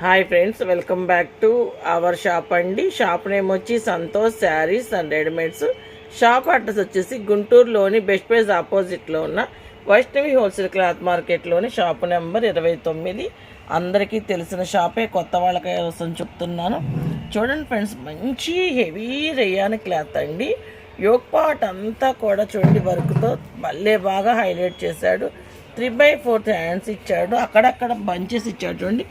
Hi friends welcome back to our shop అండి. Shop name వచ్చి Santosh sarees and readymades. Shop address వచ్చేసి గుంటూరులోని best price ఆపోజిట్లో ఉన్న వైష్ణవి హోల్సేల్ క్లాత్ మార్కెట్లోని షాప్ నెంబర్ ఇరవై తొమ్మిది. అందరికీ తెలిసిన షాపే కొత్త వాళ్ళకి కోసం చెప్తున్నాను. చూడండి ఫ్రెండ్స్ మంచి హెవీ రేయాని క్లాత్ అండి. యోగ్ పార్ట్ అంతా కూడా చూడండి వర్క్తో భలే బాగా హైలైట్ చేశాడు. త్రీ బై ఫోర్త్ హ్యాండ్స్ ఇచ్చాడు. అక్కడక్కడ బంచెస్ ఇచ్చాడు చూడండి.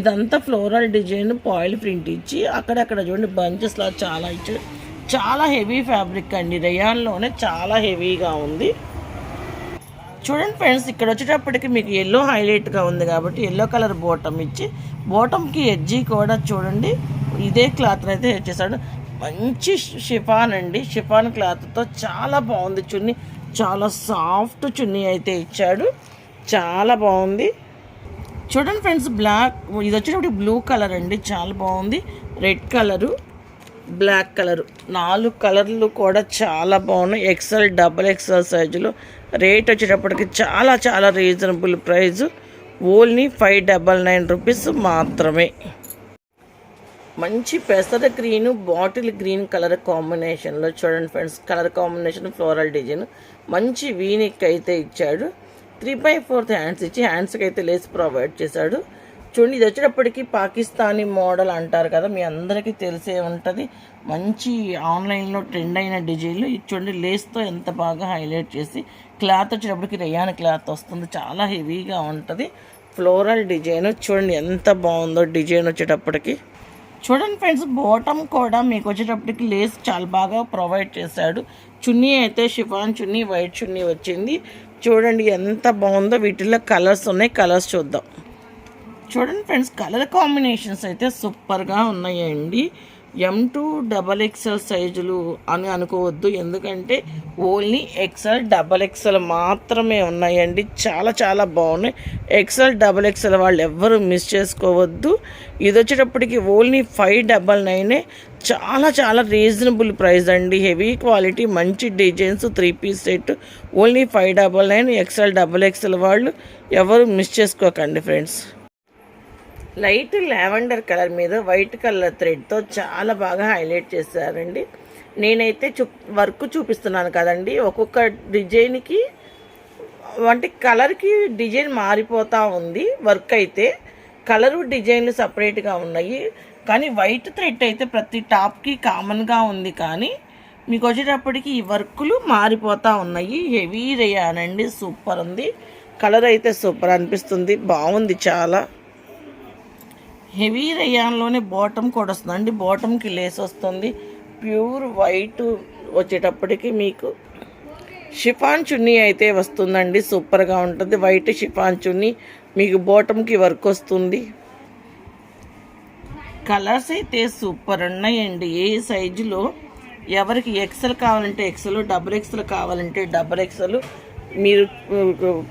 ఇదంతా ఫ్లోరల్ డిజైన్ పాయిల్ ప్రింట్ ఇచ్చి అక్కడక్కడ చూడండి బంచెస్లా చాలా ఇచ్చాడు. చాలా హెవీ ఫ్యాబ్రిక్ అండి. రయాన్లోనే చాలా హెవీగా ఉంది. చూడండి ఫ్రెండ్స్ ఇక్కడ వచ్చేటప్పటికి మీకు ఎల్లో హైలైట్గా ఉంది కాబట్టి ఎల్లో కలర్ బోటం ఇచ్చి బోటంకి ఎడ్జి కూడా చూడండి. ఇదే క్లాత్ అయితే చేశాడు. మంచి షిఫాన్ అండి. షిఫాన్ క్లాత్తో చాలా బాగుంది. చున్నీ చాలా సాఫ్ట్ చున్నీ అయితే ఇచ్చాడు. చాలా బాగుంది. చూడండి ఫ్రెండ్స్ బ్లాక్ ఇది వచ్చేటప్పుడు బ్లూ కలర్ అండి. చాలా బాగుంది. Red colour black colour. నాలుగు కలర్లు కూడా చాలా బాగున్నాయి. ఎక్సెల్ డబల్ ఎక్సెల్ సైజులో. రేట్ వచ్చేటప్పటికి చాలా చాలా reasonable price only five double nine rupees మాత్రమే. మంచి పెసర గ్రీన్ బాటిల్ గ్రీన్ కలర్ కాంబినేషన్లో చూడండి friends colour combination floral design మంచి వీనిక్ అయితే ఇచ్చాడు. త్రీ బై ఫోర్త్ హ్యాండ్స్ ఇచ్చి హ్యాండ్స్కి అయితే లేస్ ప్రొవైడ్ చేశాడు. చూడండి ఇది వచ్చేటప్పటికి పాకిస్తానీ మోడల్ అంటారు కదా మీ అందరికీ తెలిసే ఉంటుంది. మంచి ఆన్లైన్లో ట్రెండ్ అయిన డిజైన్లు ఇది చూడండి లేస్తో ఎంత బాగా హైలైట్ చేసి క్లాత్ వచ్చేటప్పటికి రెయాన్ క్లాత్ వస్తుంది. చాలా హెవీగా ఉంటుంది. ఫ్లోరల్ డిజైన్ చూడండి ఎంత బాగుందో డిజైన్ వచ్చేటప్పటికి. చూడండి ఫ్రెండ్స్ బాటమ్ కూడా మీకు వచ్చేటప్పటికి లేస్ చాలా బాగా ప్రొవైడ్ చేశాడు. చున్నీ అయితే షిఫాన్ చున్నీ వైట్ చున్నీ వచ్చింది. చూడండి ఎంత బాగుందో వీటిలో కలర్స్ ఉన్నాయి. కలర్స్ చూద్దాం. చూడండి ఫ్రెండ్స్ కలర్ కాంబినేషన్స్ అయితే సూపర్గా ఉన్నాయండి. ఎం టూ డబల్ ఎక్స్ఎల్ సైజులు అని అనుకోవద్దు. ఎందుకంటే ఓన్లీ ఎక్స్ఎల్ డబల్ ఎక్స్ఎల్ మాత్రమే ఉన్నాయండి. చాలా చాలా బాగున్నాయి. ఎక్స్ఎల్ డబల్ ఎక్స్ఎల్ వాళ్ళు ఎవ్వరు మిస్ చేసుకోవద్దు. ఇది వచ్చేటప్పటికి ఓన్లీ ఫైవ్ డబల్ నైనే చాలా చాలా రీజనబుల్ ప్రైస్ అండి. హెవీ క్వాలిటీ మంచి designs three piece set only five double nine XL double XL వాళ్ళు ఎవరు మిస్ చేసుకోకండి ఫ్రెండ్స్ లైట్ లావెండర్ కలర్ మీద వైట్ కలర్ థ్రెడ్తో చాలా బాగా హైలైట్ చేశారండి. నేనైతే చూ వర్క్ చూపిస్తున్నాను కదండి. ఒక్కొక్క డిజైన్కి అంటే కలర్కి డిజైన్ మారిపోతూ ఉంది వర్క్ అయితే. కలరు డిజైన్లు సపరేట్గా ఉన్నాయి. కానీ వైట్ థ్రెడ్ అయితే ప్రతి టాప్కి కామన్గా ఉంది కానీ మీకు వచ్చేటప్పటికి ఈ వర్కులు మారిపోతూ ఉన్నాయి. హెవీ రేయానండి సూపర్ ఉంది. కలర్ అయితే సూపర్ అనిపిస్తుంది. బాగుంది చాలా. హెవీ రయాన్లోనే బాటమ్ కూడా వస్తుందండి బాటమ్కి లేస్ వస్తుంది. ప్యూర్ వైట్ వచ్చేటప్పటికి మీకు షిఫాన్ చున్నీ అయితే వస్తుందండి. సూపర్గా ఉంటుంది. వైట్ షిఫాన్ చున్నీ మీకు బాటమ్కి వర్క్ వస్తుంది. కలర్స్ అయితే సూపర్ ఉన్నాయండి. ఏ సైజులో ఎవరికి ఎక్సెల్ కావాలంటే ఎక్సెల్ డబుల్ ఎక్సెల్ కావాలంటే డబుల్ ఎక్సెల్. మీరు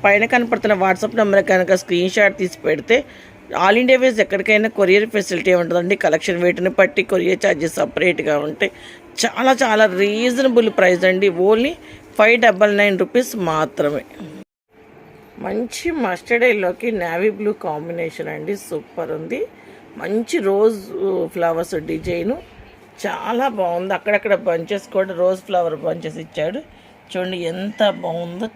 పైన కనపడుతున్న వాట్సాప్ నెంబర్ కనుక స్క్రీన్ షాట్ తీసి పెడితే ఆల్ ఇండియా వేస్ ఎక్కడికైనా కొరియర్ ఫెసిలిటీ ఉంటుందండి. కలెక్షన్ వెయిట్ని బట్టి కొరియర్ ఛార్జెస్ సపరేట్గా ఉంటాయి. చాలా చాలా రీజనబుల్ ప్రైస్ అండి. Only five double nine rupees మాత్రమే. మంచి మస్టర్డ్ ఎల్లోకి నావీ బ్లూ కాంబినేషన్ అండి. సూపర్ ఉంది. మంచి రోజ్ ఫ్లవర్స్ డిజైను. చాలా బాగుంది. అక్కడక్కడ బంచెస్ కూడా రోజ్ ఫ్లవర్ బంచెస్ ఇచ్చాడు. చూడండి ఎంత బాగుందో.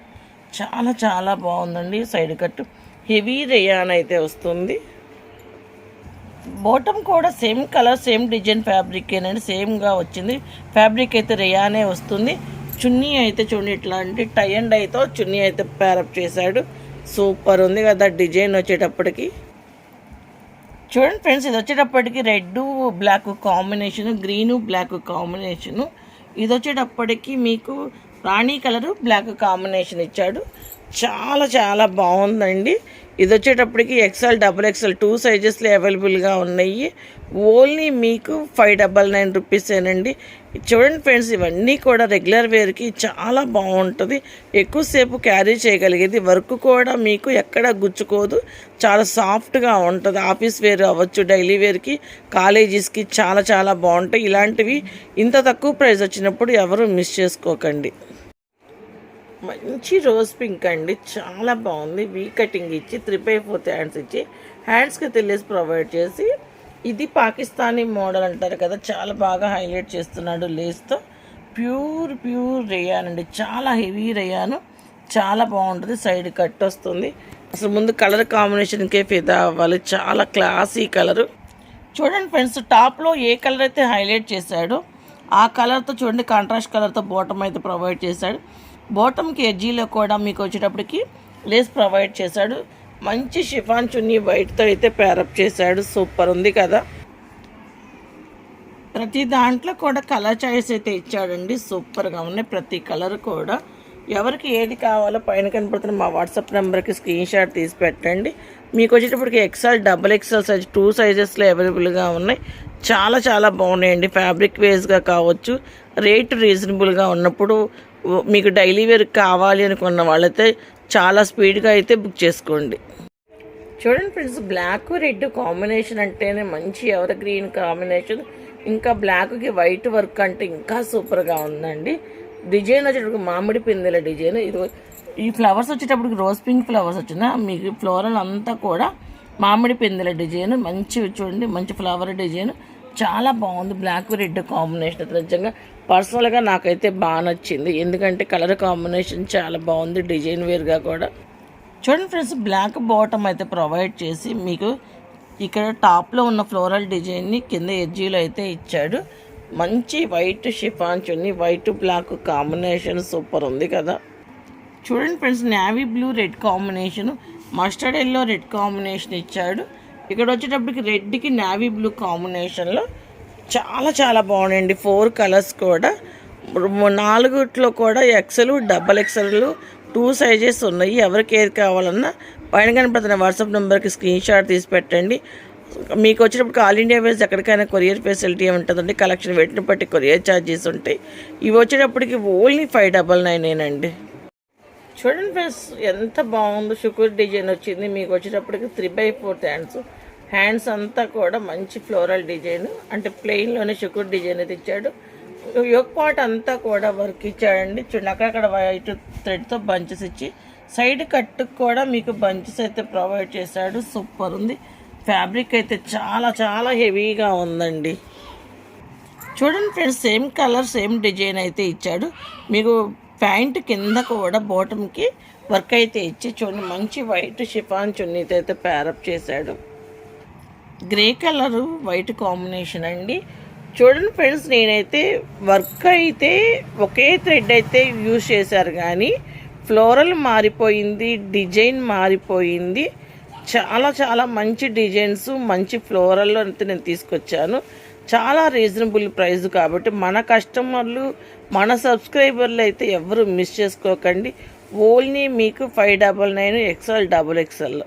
చాలా చాలా బాగుందండి. సైడ్ కట్టు. హెవీ రేయాన్ అయితే వస్తుంది. బాటమ్ కూడా same colour same design fabric ఏనండి సేమ్గా వచ్చింది. ఫ్యాబ్రిక్ అయితే రేయానే వస్తుంది. చున్నీ అయితే చూడండి ఇట్లాంటి టై అండ్ అయితే చున్నీ అయితే ప్యారప్ చేశాడు. సూపర్ ఉంది కదా డిజైన్ వచ్చేటప్పటికి. చూడండి ఫ్రెండ్స్ ఇది వచ్చేటప్పటికి red black combination green black combination ఇది వచ్చేటప్పటికి మీకు రాణి కలరు బ్లాక్ కాంబినేషన్ ఇచ్చాడు. చాలా చాలా బాగుందండి. ఇది వచ్చేటప్పటికి ఎక్సెల్ డబుల్ ఎక్సెల్ టూ సైజెస్లో అవైలబుల్గా ఉన్నాయి. ఓన్లీ మీకు ఫైవ్ డబల్ నైన్ రూపీసేనండి చూడండి ఫ్రెండ్స్ ఇవన్నీ కూడా రెగ్యులర్ వేర్కి చాలా బాగుంటుంది. ఎక్కువసేపు క్యారీ చేయగలిగేది వర్క్ కూడా మీకు ఎక్కడ గుచ్చుకోదు. చాలా సాఫ్ట్గా ఉంటుంది. ఆఫీస్ వేర్ అవ్వచ్చు డైలీ వేర్కి కాలేజెస్కి చాలా చాలా బాగుంటాయి. ఇలాంటివి ఇంత తక్కువ ప్రైస్ వచ్చినప్పుడు ఎవరు మిస్ చేసుకోకండి. మంచి రోజ్ పింక్ అండి. చాలా బాగుంది. వీ కటింగ్ ఇచ్చి త్రీ బై ఫోర్త్ హ్యాండ్స్ ఇచ్చి హ్యాండ్స్కి తెలియసి ప్రొవైడ్ చేసి ఇది పాకిస్తానీ మోడల్ అంటారు కదా చాలా బాగా హైలైట్ చేస్తున్నాడు లేస్తో ప్యూర్ ప్యూర్ రేయాన్ అండి. చాలా హెవీ రేయాను. చాలా బాగుంటుంది. సైడ్ కట్ వస్తుంది. అసలు ముందు కలర్ కాంబినేషన్కే ఫిదా అవ్వాలి. చాలా క్లాసీ కలరు చూడండి ఫ్రెండ్స్ టాప్లో ఏ కలర్ అయితే హైలైట్ చేశాడో ఆ కలర్తో చూడండి కాంట్రాస్ట్ కలర్తో బాటమ్ అయితే ప్రొవైడ్ చేశాడు. బాటమ్కి ఎడ్జీలో కూడా మీకు వచ్చేటప్పటికి లేస్ ప్రొవైడ్ చేశాడు. మంచి షిఫాన్ చున్నీ వైట్తో అయితే ప్యారప్ చేశాడు. సూపర్ ఉంది కదా. ప్రతి దాంట్లో కూడా కలర్ చాయిస్ అయితే ఇచ్చాడండి. సూపర్గా ఉన్నాయి ప్రతి కలర్ కూడా. ఎవరికి ఏది కావాలో పైన కనపడుతున్న మా వాట్సాప్ నెంబర్కి స్క్రీన్ షాట్ తీసి పెట్టండి. మీకు వచ్చేటప్పటికి XL double XL size two సైజెస్లో అవైలబుల్గా ఉన్నాయి. చాలా చాలా బాగున్నాయండి. ఫ్యాబ్రిక్ వేస్గా కావచ్చు. రేట్ రీజనబుల్గా ఉన్నప్పుడు మీకు డైలీ వేర్ కావాలి అనుకున్న వాళ్ళైతే చాలా స్పీడ్గా అయితే బుక్ చేసుకోండి. చూడండి ఫ్రెండ్స్ బ్లాక్ రెడ్ కాంబినేషన్ అంటేనే మంచి ఎవర్ గ్రీన్ కాంబినేషన్. ఇంకా బ్లాక్కి వైట్ వర్క్ అంటే ఇంకా సూపర్గా ఉందండి. డిజైన్ వచ్చేటప్పుడు మామిడి పిందెల డిజైన్. ఇది ఈ ఫ్లవర్స్ వచ్చేటప్పటికి రోజ్ పింక్ ఫ్లవర్స్ వచ్చిన మీకు ఫ్లోరల్ అంతా కూడా మామిడి పిందెల డిజైన్. మంచి చూడండి మంచి ఫ్లవర్ డిజైన్. చాలా బాగుంది బ్లాక్ రెడ్ కాంబినేషన్ అయితే నిజంగా. పర్సనల్గా నాకైతే బాగా నచ్చింది. ఎందుకంటే కలర్ కాంబినేషన్ చాలా బాగుంది డిజైన్ వేర్గా కూడా. చూడండి ఫ్రెండ్స్ బ్లాక్ బాటమ్ అయితే ప్రొవైడ్ చేసి మీకు ఇక్కడ టాప్లో ఉన్న ఫ్లోరల్ డిజైన్ని కింద ఎడ్జీలో అయితే ఇచ్చాడు. మంచి white chiffon chunni white black combination super ఉంది కదా. చూడండి friends navy blue red combination mustard yellow red combination ఇచ్చాడు. ఇక్కడ వచ్చేటప్పటికి రెడ్కి నేవీ బ్లూ కాంబినేషన్లో చాలా చాలా బాగున్నాయండి. ఫోర్ కలర్స్ కూడా. నాలుగుట్లో కూడా XL double XL two sizes ఉన్నాయి. ఎవరికి ఏది కావాలన్నా పైన కనపడుతున్న వాట్సాప్ నెంబర్కి స్క్రీన్ షాట్ తీసి పెట్టండి. మీకు వచ్చినప్పుడు ఆల్ ఇండియా వేస్ ఎక్కడికైనా కొరియర్ ఫెసిలిటీ ఉంటుందండి కలెక్షన్ పెట్టిన బట్టి కొరియర్ ఛార్జెస్ ఉంటాయి. ఇవి వచ్చేటప్పటికి ఓన్లీ ఫైవ్ డబల్ నైనేనండి చూడండి ఫ్రెండ్స్ ఎంత బాగుందో షుకూర్ డిజైన్ వచ్చింది. మీకు వచ్చేటప్పటికి three by four hands hands అంతా కూడా మంచి ఫ్లోరల్ డిజైన్ అంటే ప్లెయిన్లోనే షుకుర్ డిజైన్ అయితే ఇచ్చాడు యోగ్ పాట్ అంతా కూడా వర్క్ ఇచ్చాడండి. చూడండి అక్కడక్కడ వైట్ థ్రెడ్తో బంచెస్ ఇచ్చి సైడ్ కట్టుకు కూడా మీకు బంచెస్ అయితే ప్రొవైడ్ చేశాడు. సూపర్ ఉంది. ఫ్యాబ్రిక్ అయితే చాలా చాలా హెవీగా ఉందండి. చూడండి friends same colour same design అయితే ఇచ్చాడు. మీకు ప్యాంట్ కింద కూడా బాటమ్కి వర్క్ అయితే ఇచ్చి చూడండి మంచి వైట్ షిఫాన్ చున్నీతో అయితే ప్యారప్ చేశాడు. గ్రే కలరు వైట్ కాంబినేషన్ అండి. చూడండి ఫ్రెండ్స్ నేనైతే వర్క్ అయితే ఒకే థ్రెడ్ అయితే యూజ్ చేశారు కానీ ఫ్లోరల్ మారిపోయింది డిజైన్ మారిపోయింది. చాలా చాలా మంచి డిజైన్స్ మంచి ఫ్లోరల్లో అయితే నేను తీసుకొచ్చాను. చాలా రీజనబుల్ ప్రైస్ కాబట్టి మన కస్టమర్లు మన సబ్స్క్రైబర్లు అయితే ఎవరు మిస్ చేసుకోకండి. ఓన్లీ మీకు five double nine XL double XL.